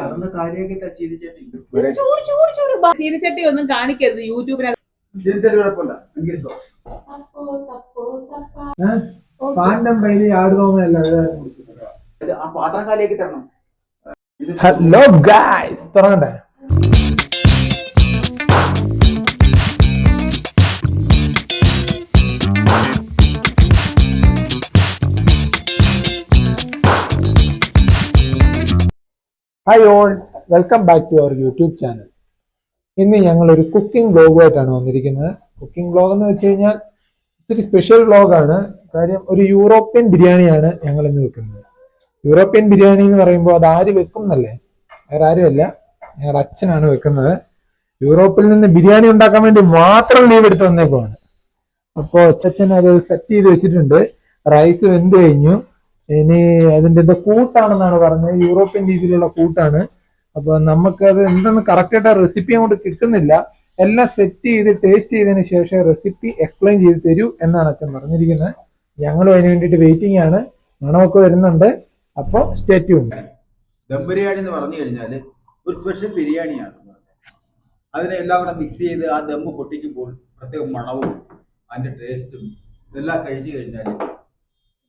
അതൊന്ന് കാര്യമാക്കിട്ടാ ചീനിച്ചട്ടി ചൂട് ചൂട് ചൂട്. ബാ- ചീനിച്ചട്ടി ഒന്നും കാണിക്കരുത് യൂട്യൂബിനകത്ത്. കുഴപ്പമില്ല. പൈലി ആടുതോമല്ല ഇത് ആ പാത്രം കാലിയാക്കി തരണം. ഹലോ ഗായ്സ് തുടങ്ങട്ടെ hi all welcome back to our YouTube channel ഇന്ന് ഞങ്ങൾ ഒരു കുക്കിംഗ് ബ്ലോഗുമായിട്ടാണ് വന്നിരിക്കുന്നത്. കുക്കിംഗ് ബ്ലോഗ് എന്ന് വെച്ച് കഴിഞ്ഞാൽ ഇത്തിരി സ്പെഷ്യൽ ബ്ലോഗാണ് കാര്യം ഒരു യൂറോപ്യൻ ബിരിയാണിയാണ് ഞങ്ങൾ ഇന്ന് വെക്കുന്നത്. യൂറോപ്യൻ ബിരിയാണി എന്ന് പറയുമ്പോൾ അത് ആര് വെക്കും എന്നല്ലേ? വേറെ ആരുമല്ല ഞങ്ങളുടെ അച്ഛനാണ് വെക്കുന്നത്. യൂറോപ്പിൽ നിന്ന് ബിരിയാണി ഉണ്ടാക്കാൻ വേണ്ടി മാത്രം ലീവ് എടുത്ത് വന്നേക്കുവാണ് അപ്പോൾ അച്ഛൻ അത് സെറ്റ് ചെയ്ത് വെച്ചിട്ടുണ്ട്. റൈസ് വെന്ത് കഴിഞ്ഞു. ഇനി അതിന്റെ ഇത് കൂട്ടാണെന്നാണ് പറഞ്ഞത്. യൂറോപ്യൻ രീതിയിലുള്ള കൂട്ടാണ്. അപ്പൊ നമുക്ക് നമുക്കത് എന്തെന്ന് കറക്റ്റായിട്ട് റെസിപ്പി അങ്ങോട്ട് കിട്ടുന്നില്ല. എല്ലാം സെറ്റ് ചെയ്ത് ടേസ്റ്റ് ചെയ്തതിന് ശേഷം റെസിപ്പി എക്സ്പ്ലെയിൻ ചെയ്ത് തരൂ എന്നാണ് അച്ഛൻ പറഞ്ഞിരിക്കുന്നത്. ഞങ്ങളും അതിന് വേണ്ടിയിട്ട് വെയിറ്റിംഗ് ആണ്. മണമൊക്കെ വരുന്നുണ്ട്. അപ്പോൾ സ്റ്റേറ്റ് ഉണ്ട് ദം ബിരിയാണി എന്ന് പറഞ്ഞു കഴിഞ്ഞാൽ ഒരു സ്പെഷ്യൽ ബിരിയാണിയാണ് അതിനെ എല്ലാം കൂടെ മിക്സ് ചെയ്ത് ആ ദമ്മ് പൊട്ടിക്കുമ്പോൾ പ്രത്യേക മണവും അതിന്റെ ടേസ്റ്റും ഇതെല്ലാം കഴിച്ചു കഴിഞ്ഞാൽ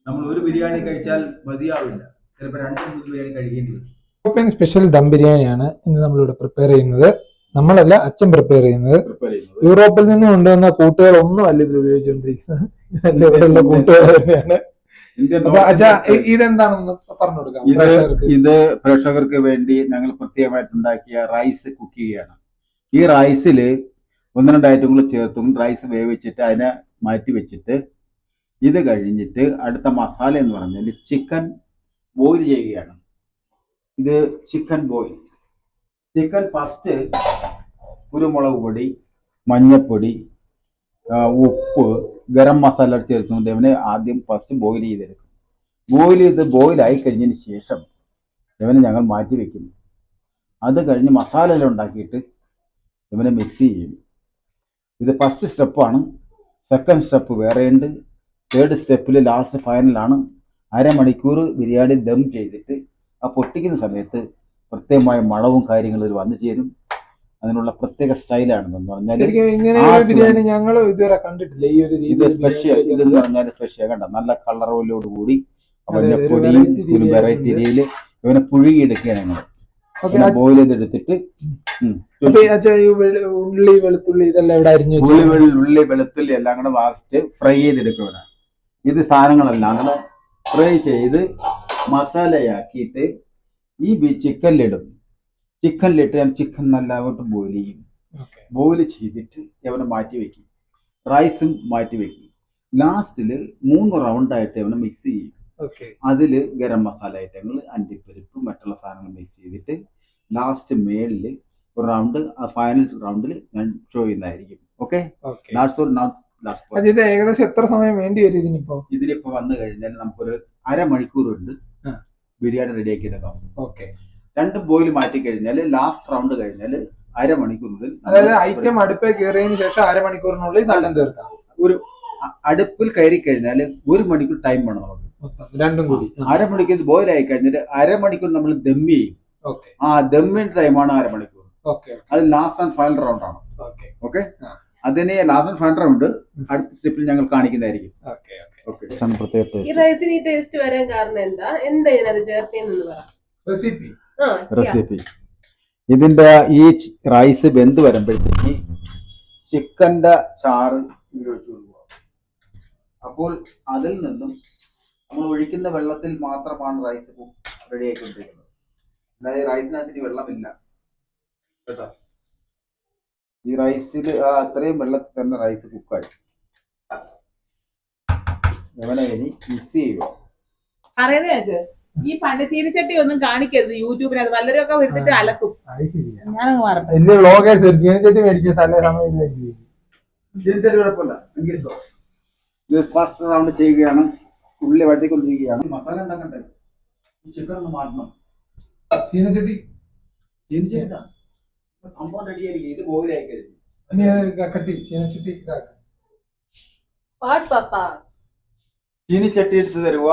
നമ്മൾ ഒരു ബിരിയാണി കഴിച്ചാൽ മതിയാവില്ല. ചിലപ്പോൾ രണ്ട് മൂന്ന് ബിരിയാണി കഴിക്കേണ്ടി വരും. യൂറോപ്യൻ സ്പെഷ്യൽ ദം ബിരിയാണിയാണ് ഇന്ന് നമ്മളിവിടെ പ്രിപ്പയർ ചെയ്യുന്നത്. നമ്മളല്ല അച്ഛൻ പ്രിപ്പയർ ചെയ്യുന്നത്. യൂറോപ്പിൽ നിന്ന് കൊണ്ടുവന്ന കൂട്ടുകളൊന്നും അല്ല ഇതിൽ ഉപയോഗിച്ചുകൊണ്ടിരിക്കുന്നത്. ഇതെല്ലാം ഇവിടെയുള്ള കൂട്ടുകൾ തന്നെയാണ്. ഇന്ത്യൻ അപ്പൊ അച്ഛാ ഇതെന്താണെന്ന് പറഞ്ഞു കൊടുക്കാം. ഇത് പ്രേക്ഷകർക്ക്. ഇത് പ്രേക്ഷകർക്ക് വേണ്ടി ഞങ്ങൾ പ്രത്യേകമായിട്ട് ഉണ്ടാക്കിയ റൈസ് കുക്ക് ചെയ്യുകയാണ്. ഈ റൈസിൽ ഒന്ന് രണ്ട് ഐറ്റങ്ങൾ ചേർത്തും റൈസ് വേവിച്ചിട്ട് അതിനെ മാറ്റി വെച്ചിട്ട് ഇത് കഴിഞ്ഞിട്ട് അടുത്ത മസാല എന്ന് പറഞ്ഞാൽ ചിക്കൻ ബോയിൽ ചെയ്യുകയാണ്. ഇത് ചിക്കൻ ബോയിൽ ചിക്കൻ ഫസ്റ്റ് കുരുമുളക് പൊടി മഞ്ഞപ്പൊടി ഉപ്പ് ഗരം മസാല ചേർത്തുകൊണ്ട് ഇവനെ ആദ്യം ഫസ്റ്റ് ബോയിൽ ചെയ്തെടുക്കും. ബോയിൽ ചെയ്ത് ബോയിലായി കഴിഞ്ഞതിന് ശേഷം ഇവനെ ഞങ്ങൾ മാറ്റി വെക്കും അത് കഴിഞ്ഞ് മസാല എല്ലാം ഉണ്ടാക്കിയിട്ട് ഇവനെ മിക്സ് ചെയ്യും. ഇത് ഫസ്റ്റ് സ്റ്റെപ്പാണ് സെക്കൻഡ് സ്റ്റെപ്പ് വേറെയുണ്ട്. തേർഡ് സ്റ്റെപ്പിൽ ലാസ്റ്റ് ഫൈനലാണ് അരമണിക്കൂർ ബിരിയാണി ദം ചെയ്തിട്ട് ആ പൊട്ടിക്കുന്ന സമയത്ത് പ്രത്യേകമായ മണവും കാര്യങ്ങളും വന്നു ചേരും. അതിനുള്ള പ്രത്യേക സ്റ്റൈലാണെന്ന് പറഞ്ഞാൽ ബിരിയാണി ഞങ്ങൾ ഇതുവരെ കണ്ടിട്ടില്ല. ഈ ഒരു രീതി സ്പെഷ്യൽ ഇതെന്ന് പറഞ്ഞാൽ സ്പെഷ്യൽ കണ്ട? നല്ല കളറോലോട് കൂടി പൊടിയും ഒരു. വെറൈറ്റി രീതിയിൽ ഇവനെ പുഴുകിയെടുക്കുകയാണ് ഞങ്ങൾ ബോയിൽ ചെയ്തെടുത്തിട്ട് ഉള്ളി വെളുത്തുള്ളി ഇതെല്ലാം ഉള്ളി വെളുത്തുള്ളി എല്ലാം കൂടെ വാസ്റ്റ് ഫ്രൈ ചെയ്തെടുക്കുകയാണ് ഇത് സാധനങ്ങളെല്ലാം കൂടെ ഫ്രൈ ചെയ്ത് മസാലയാക്കിയിട്ട് ഈ ബി ചിക്കനിലിടും. ചിക്കനിലിട്ട് ഞാൻ ചിക്കൻ നല്ലതായിട്ട് ബോയിൽ ചെയ്യും. ബോയിൽ ചെയ്തിട്ട് അവനെ മാറ്റി വെക്കും. റൈസും മാറ്റി വെക്കും. ലാസ്റ്റിൽ മൂന്ന് റൗണ്ടായിട്ട് അവനെ മിക്സ് ചെയ്യും. അതിൽ ഗരം മസാല ഐറ്റങ്ങൾ അണ്ടിപ്പരിപ്പ് മറ്റുള്ള സാധനങ്ങൾ മിക്സ് ചെയ്തിട്ട് ലാസ്റ്റ് മേളിൽ ഒരു റൗണ്ട് ഫൈനൽ റൗണ്ടിൽ ഞാൻ ഷോ ചെയ്യുന്നതായിരിക്കും. ഓക്കെ ഒരു നോട്ട് ലാസ്റ്റ് ഇത് ഏകദേശം എത്ര സമയം വേണ്ടി വരും ഇതിനിപ്പോ? ഇതിലിപ്പോ വന്നു കഴിഞ്ഞാൽ നമുക്കൊരു അരമണിക്കൂർ ഉണ്ട്. ബിരിയാണി റെഡിയാക്കി എടുക്കാം ഓക്കെ. രണ്ട് ബോയിൽ മാറ്റി കഴിഞ്ഞാൽ ലാസ്റ്റ് റൗണ്ട് കഴിഞ്ഞാൽ അരമണിക്കൂറിനുള്ളിൽ അതായത് ഐറ്റം അടുപ്പേ കയറിയതിനു ശേഷം അരമണിക്കൂറിനുള്ളിൽ സാധനം തീർക്കാം. ഒരു അടുപ്പിൽ കയറി കഴിഞ്ഞാൽ ഒരു മണിക്കൂർ ടൈം വേണം നമുക്ക്. രണ്ടും കൂടി. അരമണിക്കൂർ ബോയിൽ ആയി കഴിഞ്ഞാൽ അരമണിക്കൂർ നമ്മൾ ദമ്മി ചെയ്യും. ആ ദമ്മിന്റെ ടൈമാണ് അരമണിക്കൂർ. ഓക്കെ അത് ലാസ്റ്റ് ആൻഡ് ഫൈനൽ റൗണ്ട് ആണ്. ഓക്കെ. അതിന് ലാസ്റ്റ് ഫാൻഡർ ഉണ്ട്. റൗണ്ട് അടുത്ത സ്റ്റെപ്പിൽ ഞങ്ങൾ കാണിക്കുന്നതായിരിക്കും. Okay okay. പ്രത്യേക ഈ റൈസിന് ഈ ടേസ്റ്റ് വരാൻ കാരണം എന്താ? എന്താ ഇതിനകത്ത് ചേർത്തേന്ന് പറ റെസിപ്പി ആ റെസിപ്പി ഇതിന്റെ ഈ റൈസ് വെന്ത് വരുമ്പോഴത്തേക്ക് ചിക്കന്റെ ചാറ് ഇതിൽ ഒഴിച്ചു കൊടുക്കുക. അപ്പോൾ അതിൽ നിന്നും നമ്മൾ ഒഴിക്കുന്ന വെള്ളത്തിൽ മാത്രമാണ് റൈസ് റെഡി ആയിക്കൊണ്ടിരിക്കുന്നത്. അതായത് റൈസിനകത്തിന് വെള്ളമില്ല. കേട്ടോ? ഈ റൈസിൽ ആ അത്രയും വെള്ളത്തിൽ തന്നെ റൈസ് കുക്കായി ഇവനെ ഇനി മിക്സ് ചെയ്യുക അറിയുന്നത് ഈ പണ്ട ചീനിച്ചട്ടി ഒന്നും കാണിക്കരുത് യൂട്യൂബിനകത്ത് വല്ലവരൊക്കെ എടുത്തിട്ട് അലക്കും. അത് ശരിയാ. ഞാനങ്ങ് മാറട്ടെ. വലിയ വ്ളോഗ് ചീനച്ചട്ടി മേടിക്കാൻ സ്ഥല സമയമില്ല ഇതിന്റെ കുഴപ്പമില്ല. ഇത് ഫസ്റ്റ് റൗണ്ട് ചെയ്യുകയാണ്. ഉള്ളി വഴറ്റിക്കൊണ്ടിരിക്കുകയാണ്. മസാല ഉണ്ടാക്കണ്ടേ? ഈ ചിക്കൻ ഒന്ന് മാറ്റണം. ചീനച്ചട്ടി? ചിരിച്ചിട്ടാ സംഭവം ഇത് കഴിഞ്ഞു. കട്ടി ചീനച്ചട്ടി എടുത്ത് തരുക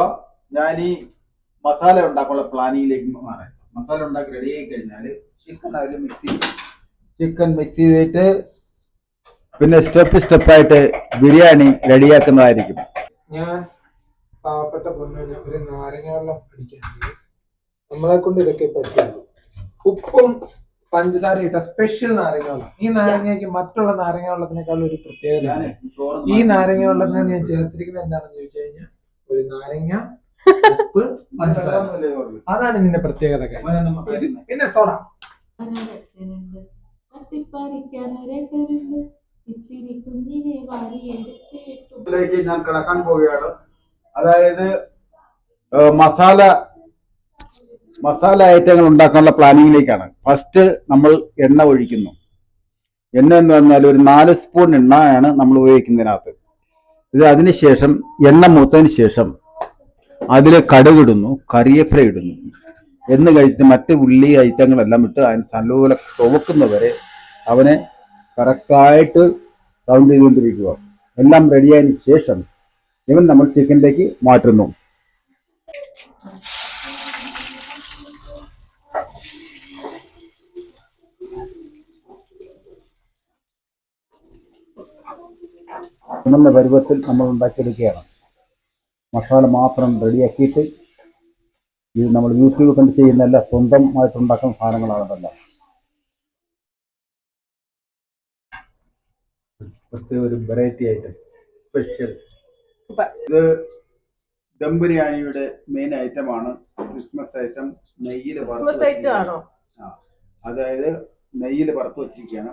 ഞാൻ ഈ മസാല ഉണ്ടാക്കാനുള്ള പ്ലാനിങ്ങിലേക്ക് മാറാം. മസാല ഉണ്ടാക്കി റെഡി ആയി കഴിഞ്ഞാൽ ചിക്കൻ അതിൽ മിക്സ് ചെയ്യും. ചിക്കൻ മിക്സ് ചെയ്തിട്ട് പിന്നെ സ്റ്റെപ്പ് സ്റ്റെപ്പായിട്ട് ബിരിയാണി റെഡിയാക്കുന്നതായിരിക്കും ഞാൻ പാവപ്പെട്ട പൊന്നു ഒരു നാരങ്ങ വെള്ളം അടിക്കാൻ നമ്മളെ കൊണ്ട് ഇതൊക്കെ പറ്റുള്ളൂ. ഉപ്പും പഞ്ചസാര ഇട്ട സ്പെഷ്യൽ നാരങ്ങ വെള്ളം ഈ നാരങ്ങയ്ക്ക് മറ്റുള്ള നാരങ്ങ വെള്ളത്തിനേക്കാൾ ഒരു പ്രത്യേകത ഈ നാരങ്ങ വെള്ളത്തിന് ഞാൻ ചേർത്തിരിക്കുന്നത് എന്താണെന്ന് ചോദിച്ചു കഴിഞ്ഞാൽ ഒരു നാരങ്ങ ഉപ്പ് പഞ്ചസാര. അതാണ് ഇതിന്റെ പ്രത്യേകത. പിന്നെ സോഡ. ഞാൻ കിടക്കാൻ പോവുകയാണ്. അതായത് മസാല മസാല ഐറ്റങ്ങൾ ഉണ്ടാക്കാനുള്ള പ്ലാനിങ്ങിലേക്കാണ്. ഫസ്റ്റ് നമ്മൾ എണ്ണ ഒഴിക്കുന്നു. എണ്ണ എന്ന് പറഞ്ഞാൽ ഒരു നാല് സ്പൂൺ എണ്ണയാണ് നമ്മൾ ഉപയോഗിക്കുന്നതിനകത്ത്. ഇത് അതിനുശേഷം എണ്ണ മൂത്തതിന് ശേഷം അതിൽ കടുകിടുന്നു കറിവേപ്പില ഇടുന്നു. എന്ന് കഴിച്ചിട്ട് മറ്റ് ഉള്ളി ഐറ്റങ്ങളെല്ലാം ഇട്ട് അതിന് നല്ലപോലെ ചുവക്കുന്നവരെ അവനെ കറക്റ്റായിട്ട് റൗണ്ട് ചെയ്തുകൊണ്ടിരിക്കുക. എല്ലാം റെഡിയായതിനു ശേഷം ഇവൻ നമ്മൾ ചിക്കനിലേക്ക് മാറ്റുന്നു. ചുമന്ന പരുവത്തിൽ നമ്മൾ ഉണ്ടാക്കിയെടുക്കുകയാണ്. മസാല മാത്രം റെഡിയാക്കിയിട്ട് ഇത് നമ്മൾ യൂട്യൂബ് കണ്ട് ചെയ്യുന്നതല്ല സ്വന്തമായിട്ട് ഉണ്ടാക്കുന്ന സാധനങ്ങളാണതല്ല പ്രത്യേക ഒരു വെറൈറ്റി ഐറ്റം സ്പെഷ്യൽ ഇത് ദം ബിരിയാണിയുടെ മെയിൻ ഐറ്റമാണ് ക്രിസ്മസ് ഐറ്റം നെയ്യിൽ ക്രിസ്മസ് ഐറ്റം ആണോ? അതായത് നെയ്യിൽ വറുത്ത് വെച്ചിരിക്കുകയാണ്.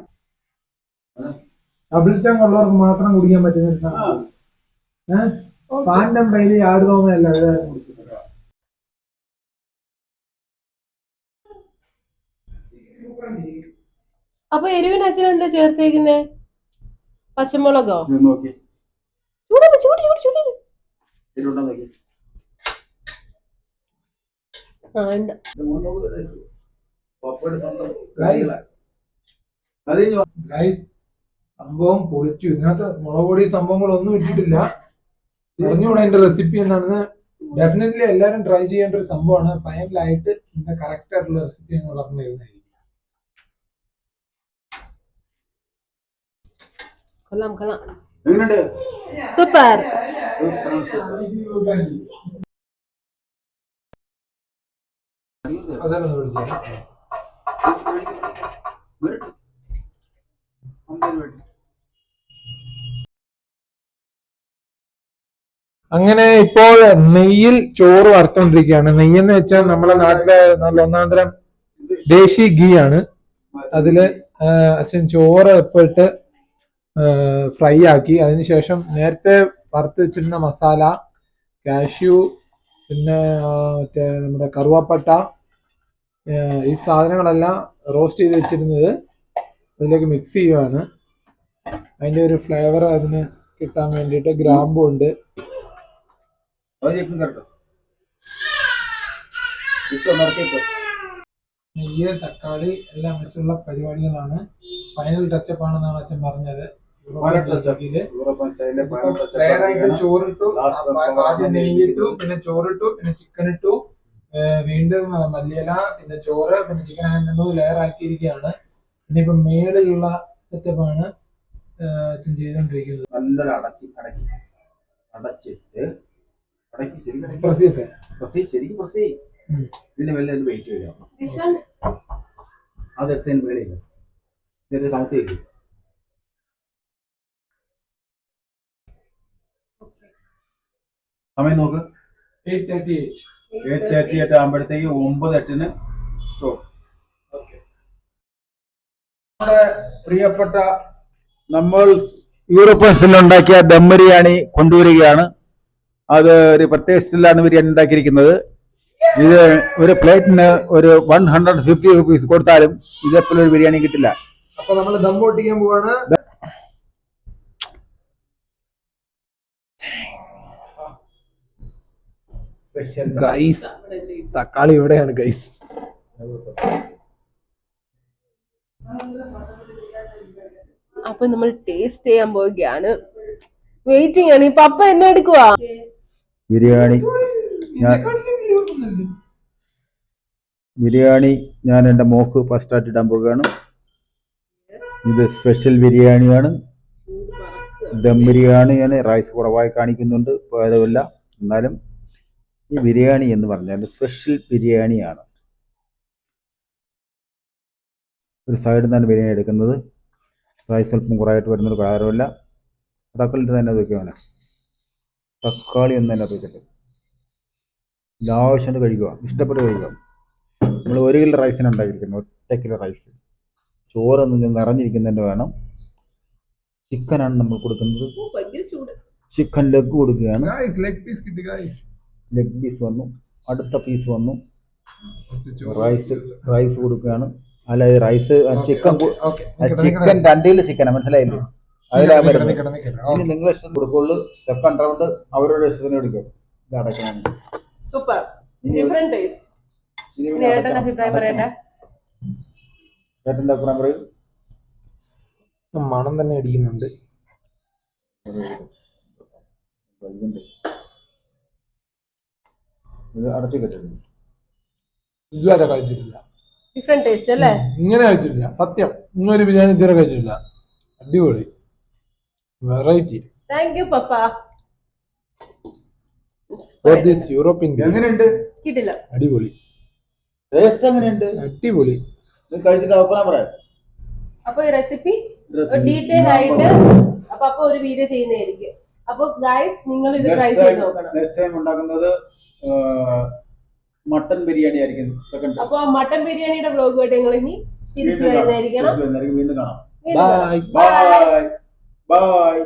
ഡബിൾ ടങ് ഉള്ളവർക്ക് മാത്രം കുടിക്കാൻ പറ്റുന്ന ഒരു സാധനം. ഏഹ്? പാൻഡം പൈലി ആടുതോന്നല്ല എല്ലാവരും കുടിക്കുന്നത്. അപ്പൊ എരിവിന് അച്ഛൻ എന്താ ചേർത്തേക്കുന്നേ? പച്ചമുളകോ? ഇത് നോക്കി. ചൂടാണ് ചൂട് ചൂട് ചൂട്. ഇതിലുണ്ടോ നോക്കി. ആ ഉണ്ട്. ഇത് സംഭവം പൊളിച്ചു. ഇതിനകത്ത് മുളക് പൊടി സംഭവങ്ങളൊന്നും ഇട്ടിട്ടില്ല. അറിഞ്ഞുകൂടെ അതിന്റെ റെസിപ്പി എന്താണെന്ന്. ഡെഫിനറ്റ്ലി എല്ലാവരും ട്രൈ ചെയ്യേണ്ട ഒരു സംഭവമാണ്. ഫൈനലായിട്ട് ഇതിന്റെ കറക്റ്റ് ആയിട്ടുള്ള റെസിപ്പി എന്ന് പറഞ്ഞു തരുന്നതായിരിക്കും കൊള്ളാം കൊള്ളാം. സൂപ്പർ. അതൊന്ന് വിളിച്ചേ. അങ്ങനെ ഇപ്പോൾ നെയ്യിൽ ചോറ് വറുത്തോണ്ടിരിക്കുകയാണ്. നെയ്യ് എന്ന് വെച്ചാൽ നമ്മുടെ നാട്ടിലെ നല്ല ഒന്നാം തരം ദേശി ഗീ ആണ്. അതിൽ അച്ഛൻ ചോറ് ഇപ്പൊട്ട് ഫ്രൈ ആക്കി. അതിനുശേഷം നേരത്തെ വറുത്ത് വെച്ചിരുന്ന മസാല കാഷ്യു പിന്നെ മറ്റേ നമ്മുടെ കറുവാപ്പട്ട ഈ സാധനങ്ങളെല്ലാം റോസ്റ്റ് ചെയ്ത് വെച്ചിരുന്നത് അതിലേക്ക് മിക്സ് ചെയ്യുവാണ്. അതിന്റെ ഒരു ഫ്ലേവർ അതിന് കിട്ടാൻ വേണ്ടിയിട്ട് ഗ്രാമ്പും നടത്തിയിട്ട് നെയ്യ് തക്കാളി എല്ലാം വെച്ചുള്ള പരിപാടികളാണ്. ഫൈനൽ ടച്ചപ്പ് ആണെന്നാണ് അച്ഛൻ പറഞ്ഞത്. ആയിട്ട് ചോറിട്ടു. ആദ്യം നെയ്യിട്ടു പിന്നെ ചോറിട്ടു പിന്നെ ചിക്കൻ ഇട്ടു. വീണ്ടും മല്ലിയില പിന്നെ ചോറ് പിന്നെ ചിക്കൻ അങ്ങനെ ലെയർ ആക്കിയിരിക്കുകയാണ്. പിന്നെ ഇപ്പൊ മേളിലുള്ള സെറ്റപ്പ് ആണ് ഏർ അച്ഛൻ ചെയ്തുകൊണ്ടിരിക്കുന്നത്. നല്ലൊരു അടച്ച് അടക്കി അടച്ചിട്ട് പ്രസ് ചെയ്യട്ടെ പ്രസ് ശരിക്കും പ്രസ് ചെയ്യ്. ഉം. ഇതിന് വല്ല ഒരു വെയിറ്റ് വരിക അതെടുത്തതിന് വേളിയില്ല എന്നിട്ട് കമത്ത് ചെയ്തു സമയം നോക്ക്. Eight thirty eight eight thirty എട്ട് ആകുമ്പോഴത്തേക്ക് ഒമ്പത് എട്ടിന് സ്റ്റോപ്പ് നമ്മുടെ പ്രിയപ്പെട്ട നമ്മൾ യൂറോപ്യൻസിൽ ഉണ്ടാക്കിയ ദം ബിരിയാണി കൊണ്ടുവരികയാണ്. അത് ഒരു പ്രത്യേക സ്റ്റിലാണ് ഇവർ ഉണ്ടാക്കിയിരിക്കുന്നത്. ഇത് ഒരു പ്ലേറ്റിന് ഒരു വൺ ഹൺഡ്രഡ് ഫിഫ്റ്റി റുപ്പീസ് കൊടുത്താലും ഇതേപോലെ ഒരു ബിരിയാണി കിട്ടില്ല. അപ്പൊ നമ്മൾ ദം പൊട്ടിക്കാൻ പോവാണ്. ഗൈസ് തക്കാളി ഇവിടെയാണ് ഗൈസ് അപ്പൊ നമ്മൾ ടേസ്റ്റ് ചെയ്യാൻ പോവുകയാണ്. വെയിറ്റിംഗ് ആണ്. ഈ അപ്പ എന്നെ എടുക്കുവാ? ബിരിയാണി ഞാൻ ബിരിയാണി ഞാൻ എന്റെ മോക്ക് ഫസ്റ്റായിട്ട് ഇടാൻ പോവുകയാണ്. ഇത് സ്പെഷ്യൽ ബിരിയാണിയാണ് ദം ബിരിയാണിയാണ് റൈസ് കുറവായി കാണിക്കുന്നുണ്ട്. പകരമില്ല എന്നാലും ഈ ബിരിയാണി എന്ന് പറഞ്ഞാൽ സ്പെഷ്യൽ ബിരിയാണിയാണ് ഒരു സൈഡിൽ നിന്നാണ് ബിരിയാണി എടുക്കുന്നത്. റൈസ് സ്വൽപ്പം കുറവായിട്ട് വരുന്നൊരു കാര്യമില്ല അതൊക്കെ തന്നെ വയ്ക്കുവാണ് തക്കാളി എന്ന് തന്നെ അറിയത്തില്ല ലാവശ്യം കഴിക്കുക. ഇഷ്ടപ്പെട്ട് കഴിക്കുക. നമ്മൾ ഒരു കിലോ റൈസിന് ഉണ്ടാക്കിയിരിക്കുന്നത് ഒറ്റ കിലോ റൈസ് ചോറൊന്നും നിറഞ്ഞിരിക്കുന്നതിന്റെ വേണം ചിക്കനാണ് നമ്മൾ കൊടുക്കുന്നത്. ചിക്കൻ ലെഗ് കൊടുക്കുകയാണ്. ലെഗ് പീസ് കിട്ടി ഗായ്സ് ലെഗ് പീസ് വന്നു. അടുത്ത പീസ് വന്നു. റൈസ് റൈസ് കൊടുക്കുകയാണ്. അല്ല റൈസ് ചിക്കൻ ചിക്കൻ രണ്ട് കിലോ ചിക്കനാണ് മനസ്സിലായില്ലേ? അതിലാ വരുന്നത്. ഇനി നിങ്ങൾ ഇഷ്ടം കൊടുക്കുള്ളൂ. സെക്കൻഡ് റൗണ്ട് അവരുടെ ഇഷ്ടത്തിന് എടുക്കും. ഇത് അടയ്ക്കണം. സൂപ്പർ. ഡിഫറെന്റ് ടേസ്റ്റ് ഇനി ഏട്ടന്റെ അഭിപ്രായം പറയട്ടെ. ചേട്ടന്റെ അഭിപ്രായം പറയും. മണം തന്നെ അടിക്കുന്നുണ്ട്. ഇത് അടച്ചു കെട്ടുന്നു ഇതുവരെ കഴിച്ചിട്ടില്ല. ഡിഫറെന്റ് ടേസ്റ്റ് അല്ലേ? ഇങ്ങനെ കഴിച്ചിട്ടില്ല. സത്യം. ഇങ്ങനൊരു ബിരിയാണി ഇതുവരെ കഴിച്ചിട്ടില്ല. അടിപൊളി. വെറൈറ്റി. താങ്ക് യു പപ്പ. ഫോർ ദിസ് യൂറോപ്യൻ ബിരിയാണി എങ്ങനെയുണ്ട്? കിട്ടില്ല. അടിപൊളി. ടേസ്റ്റ് എങ്ങനെയുണ്ട്? അടിപൊളി. ഇത് കഴിച്ചിട്ട് അഭിപ്രായം പറയാം. അപ്പൊ ഈ റെസിപ്പി ഡീറ്റെയിൽ ആയിട്ട് അപ്പൊ അപ്പൊ ഒരു വീഡിയോ ചെയ്യുന്നതായിരിക്കും. അപ്പൊ ഗൈസ് നിങ്ങൾ ഇത് ട്രൈ ചെയ്ത് നോക്കണം. നെക്സ്റ്റ് ടൈം ഉണ്ടാക്കുന്നത് മട്ടൻ ബിരിയാണി ആയിരിക്കും. സെക്കൻഡ് അപ്പൊ മട്ടൻ ബിരിയാണിയുടെ വ്ലോഗുമായിട്ട് നിങ്ങൾ ഇനി തിരിച്ചു വരുന്നതായിരിക്കണം. വീണ്ടും കാണാം. വീണ്ടും കാണാം. Bye bye bye